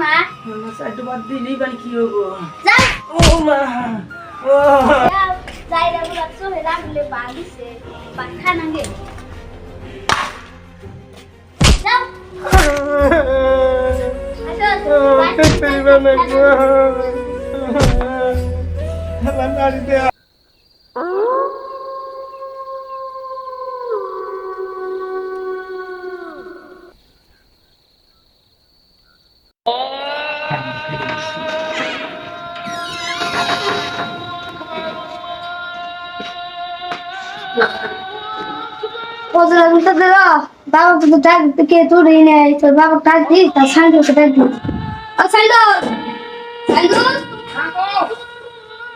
মা সাইডে বাদ দিলেই বাড়ি কি হব ও মা ও যাই রে বুলা চলে রাখলে বাড়িছে পাখা নাগে বাড়িতে ওদের তো দিল বাবা তো ডাক কে তুই নেই তোর বাবা ডাক দি তার সাইডকে ডাক দি ও সাইড সাইড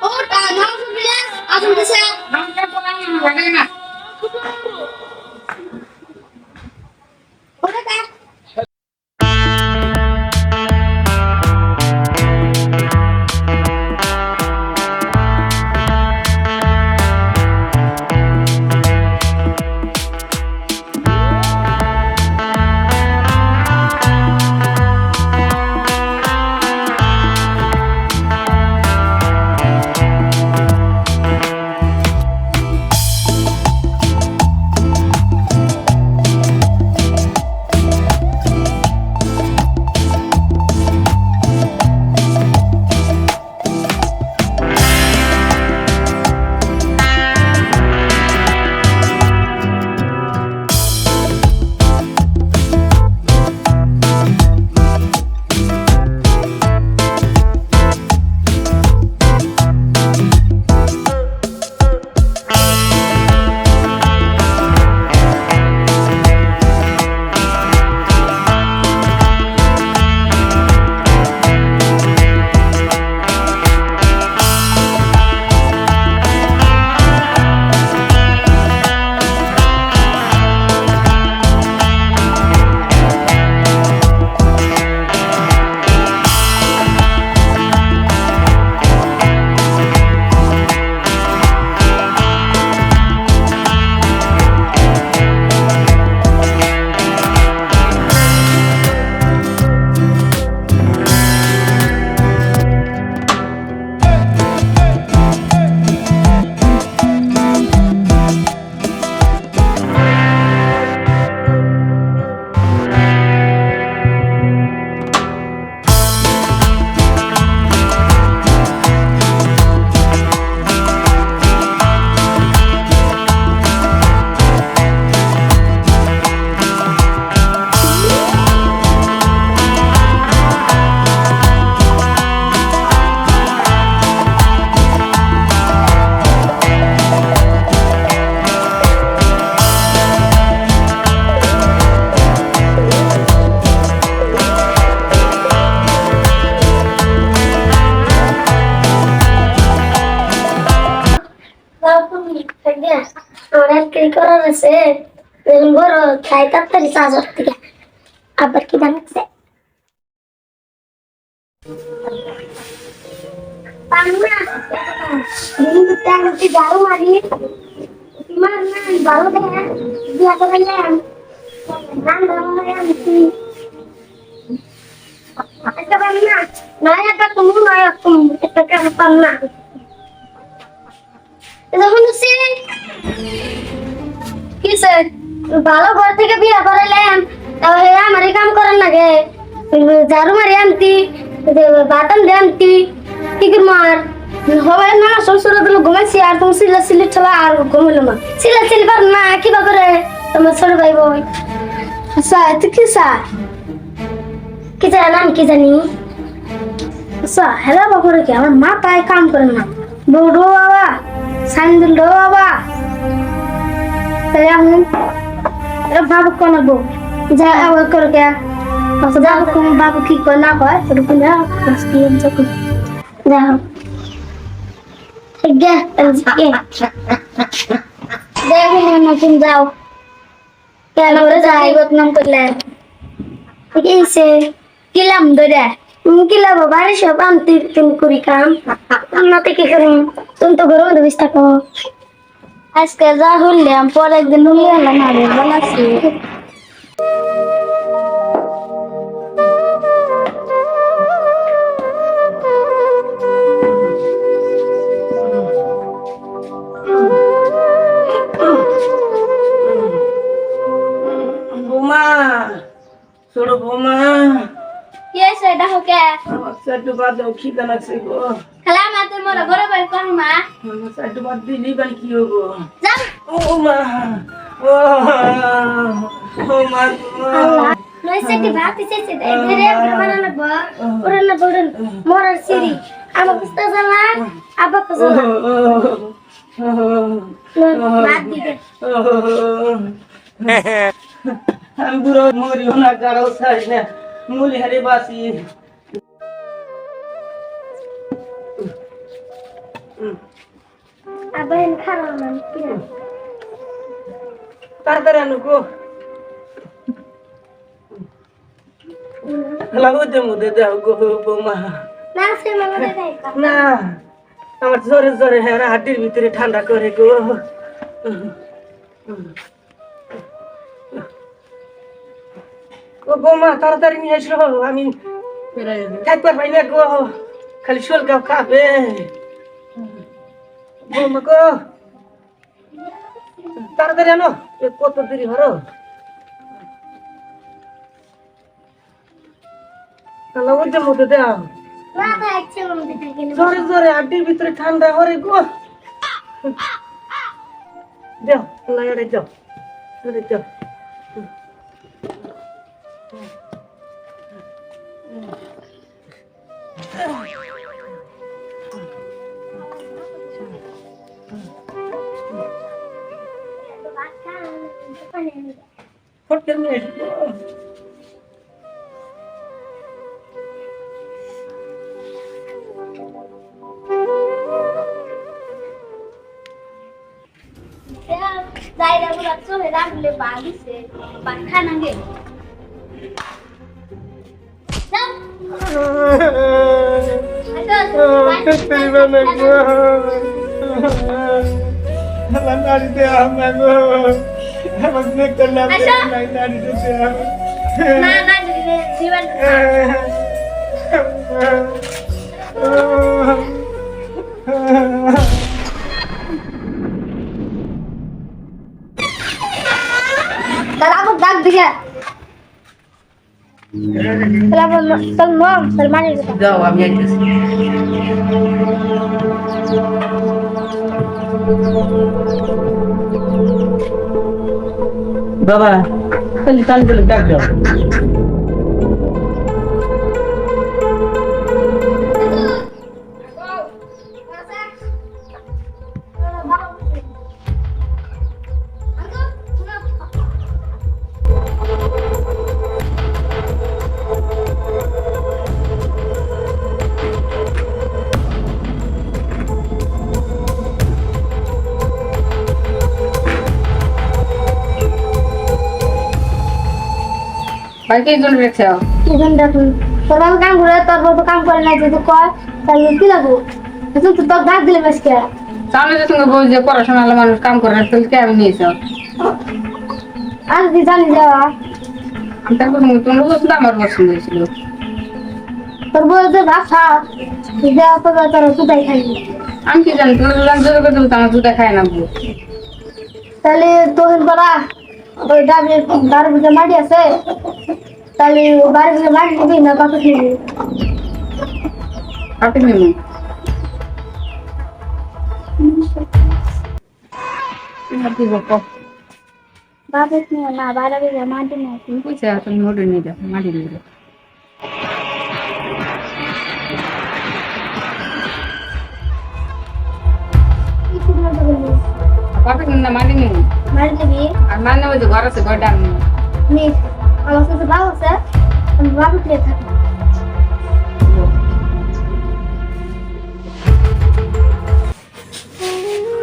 ও টা নাম শুনলে আসুন দিছে ওটা কা আমার আজকে করার আছে যখন বড় তাই তাড়াতাড়ি চার্জার থেকে। আবার কি জানাচ্ছে ঝাড়ু মারি মার না ভালো দেখে বিয়া করে নাম একটা পান না নয় একটা তুমি নয় একটা পান না যখন সে কিসে ভালো ঘর থেকে বিয়া করাইলাম তাহলে আমারই কাম করার নাগে ঝাড়ু মারি আনতি বাতান দিয়ে আনতি, কি কি মার? হবে না শ্বশুর দিল ঘুমাইছি, আর তুমি সিলা সিলি ঠেলা আর ঘুমাইলো না সিলা সিলি পার না কিবা করে? তোমার ছোট ভাই বই। আচ্ছা তুই কি সা কি জানি নাম কি জানি? আচ্ছা হেলা বাবুরে কি? আমার মা তাই কাম করে না। বৌডো বাবা সাইন্দিল বাবা। তাই আমি বাবু কোন বউ যা আবার করে কে যা কোন বাবু কি করে না কয় একটু না আজকে যখন যাও ঠিক আছে দেখো নতুন যাও কেন করে যাই বদনাম করলে ঠিক আছে কিলাম ধরে কিলা বাবার সব আনতে তুমি করি কাম আন্নাতে কি করি তো ঘরের মধ্যে থাকো আজকে যা হইলাম পরে একদিন হলে হলাম আমি বানাচ্ছি ছোট বৌমা কে সেটা হোক বাদ খিদা লাগছে গো। খেলা মাতে মোরা ঘরে বাইর কর মা আমার চারটু বাদ দিলেই বাড়ি কি হবো যাও ও মা ও ও মা গো। নইছে কি ভাত দিছে দে রে বানানো লাগবো ওরে না বড়ন মরার সিরি আমার কুস্তা জানা আব্বা ও, কুস্তা ও, ও, ভাত দিবে ও। আমি বুড়ো মরিও না কারো ছাড়ি না মুলি হারে বাসি খারাপ না তাড়াতাড়ি আনো গো। লাগুতে মুদে দাও গো বৌমা। না সে মামা দেয় না। আমার জোরে জোরে হ্যাঁ হাড্ডির ভিতরে ঠান্ডা করে গো। ও বৌমা তাড়াতাড়ি নিয়ে এসো আমি থাকতে পারি না গো খালি শোল গাও খাবে। গো। তাড়াতাড়ি আনো। এ কত দেরি হলো? লাগুতে মুদে দাও। জোরে জোরে আড্ডির ভিতরে ঠান্ডা হরে গো। যাও লাগারে যাও। যাও। চলে রাখলে বাগিছে পাখানা গে যাও আমার নাড়ি দে আমার গো আমার দেখতে লাগে আচ্ছা। নাড়ি দে না না জীবন তাহলে আবার ডাক দিকে তাহলে আবার তোর মম তোর মানি যাও আমি আইতেছি বাবা খালি টান করে ডাক দাও। বাড়িতে একজন রেখেছে এখন দেখুন তোর বাবা কাম করে তোর বাবা কাম করে না যদি কয় তাহলে কি লাগবো? এখন তো তোর ডাক দিলে বেশ কে? সামনে যে সঙ্গে বল যে পড়াশোনা হলে মানুষ কাম করে তুই কে আমি নিয়েছ আর কি জানি যাওয়া তারপর তোমার বলছিল আমার পছন্দ হয়েছিল। তোর বউ যে ভাত খাও দেওয়া তো তোর কোথায় খাইবি আমি কি জানি তোমার দুজন জোর করে দেবো আমার দুধ খায় না বউ। তাহলে তোহেন করা ওই ডাবে বারো বিঘা মাটি আছে? তাহলে ও বারো বিঘা মাটি দিবি না কত খেবি কাপড় নেব? কি? বলব বাপের নিয়ে না বারো বিঘা মাটি নিয়ে তুমি কইছে তুমি হোটেল নিয়ে যাও মাটি নিয়ে যাও কি ঠিক মতো বলবি কাপড় না মাটি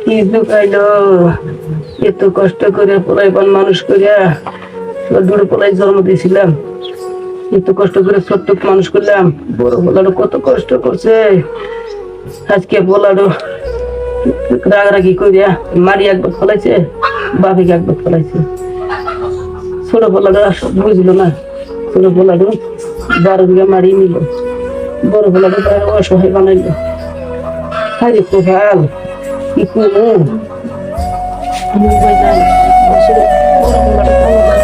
কি এত কষ্ট করে পোলাইবান মানুষ করিয়া দুটো পোলাই জন্ম দিয়েছিলাম। এত কষ্ট করে ছোট্ট মানুষ করলাম। বড় কত কষ্ট করছে। আজকে পোলারও রাগারাগি করিয়া মারি একবার ফলাইছে, বাপিকে একবার ফলাইছে। ছোট পোলাটা বুঝলো না। ছোট পোলারও বারো বিঘা মারি নিল। বড় পোলাটা প্রায় অসহায় বানাইল। হারি কোহাল কি আসলে বড় পোলাটা